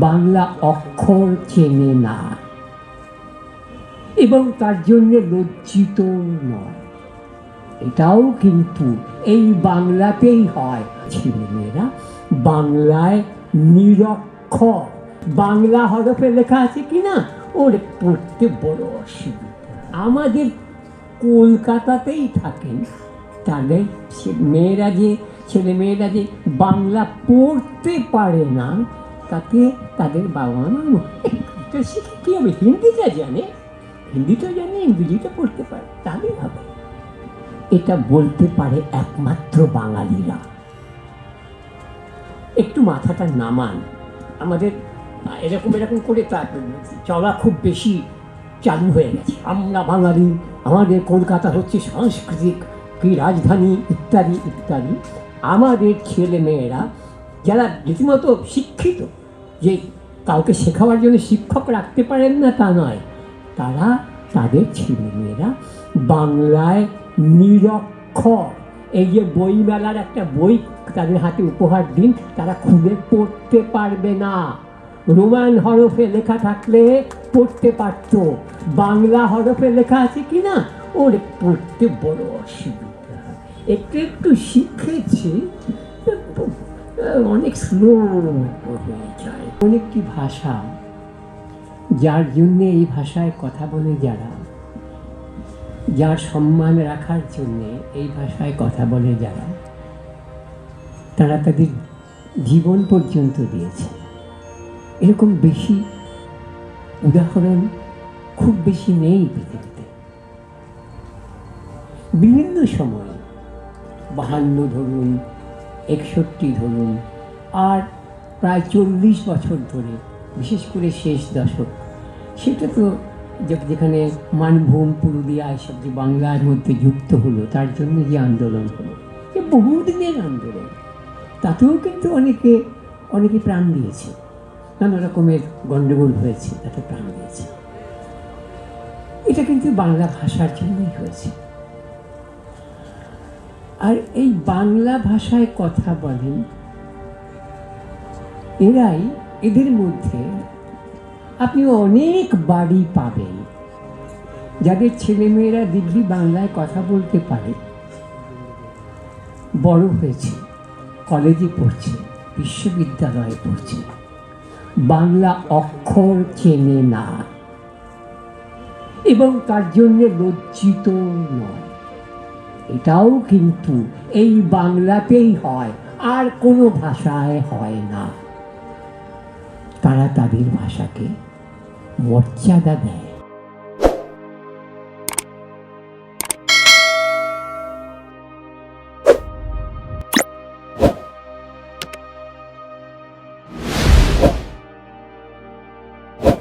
বাংলা অক্ষর চেনে না। এবং তার জন্য লজ্জিত নয়। এটাও কিন্তু এই বাংলাতেই হয়। ছেলেমেয়েরা বাংলায় নিরক্ষর। বাংলা হরফে লেখা আছে কি না? ওর, পড়তে বড় অসুবিধা। আমাদের কলকাতাতেই থাকেন। ছে- মেয়েরা যে ছেলেমেয়েরা যে বাংলা পড়তে পারে না তাতে তাদের বাবা মা এটা শিখে কী হবে? হিন্দিটা জানে হিন্দিটা জানে, ইংরেজিটা পড়তে পারে, তাহলেই হবে। এটা বলতে পারে একমাত্র বাঙালিরা। একটু মাথাটা নামান। আমাদের এরকম এরকম করে তা চলা খুব বেশি চালু হয়ে গেছে। আমরা বাঙালি, আমাদের কলকাতা হচ্ছে সাংস্কৃতিক কি রাজধানী, ইত্যাদি ইত্যাদি। আমাদের ছেলে মেয়েরা যারা রীতিমতো শিক্ষিত যে কাউকে শেখাবার জন্য শিক্ষক রাখতে পারেন না তা নয়, তারা তাদের ছেলেমেয়েরা বাংলায় নিরক্ষর। এই যে বইমেলার একটা বই তাদের হাতে উপহার দিন, তারা খুলে পড়তে পারবে না। রোমান হরফে লেখা থাকলে পড়তে পারত। বাংলা হরফে লেখা আছে কি না? ওর, পড়তে বড় অসুবিধা। একটু একটু শিখেছি অনেক স্লো হয়ে যায়। অনেকটি ভাষা যার জন্যে এই ভাষায় কথা বলে যারা, যার সম্মান রাখার জন্যে এই ভাষায় কথা বলে যারা, তারা তাদের জীবন পর্যন্ত দিয়েছে। এরকম বেশি উদাহরণ খুব বেশি নেই পৃথিবীতে। বিভিন্ন সময়ে বাহান্ন ধরুন, একষট্টি ধরুন, আর প্রায় চল্লিশ বছর ধরে, বিশেষ করে শেষ দশক। সেটা তো যেখানে মানভূম পুরুলিয়া এসব যে বাংলার মধ্যে যুক্ত হলো, তার জন্য যে আন্দোলন হলো, যে বহুদিনের আন্দোলন, তাতেও কিন্তু অনেকে অনেকে প্রাণ দিয়েছে। নানা রকমের গণ্ডগোল হয়েছে, তাতে প্রাণ দিয়েছে। এটা কিন্তু বাংলা ভাষার জন্যই হয়েছে। আর এই বাংলা ভাষায় কথা বলেন এরাই এদের মধ্যে আপনি অনেক বাড়ি পাবেন। যাদের ছেলেমেয়েরা দিব্যি বাংলায় কথা বলতে পারে। বড় হয়েছে, কলেজে পড়ছে, বিশ্ববিদ্যালয়ে পড়ছে। বাংলা অক্ষর চেনে না। এবং তার জন্য লজ্জিত নয়। এটাও কিন্তু এই বাংলাতেই হয়, আর কোনো ভাষায় হয় না। তারা তাদের ভাষাকে মর্যাদা দেয়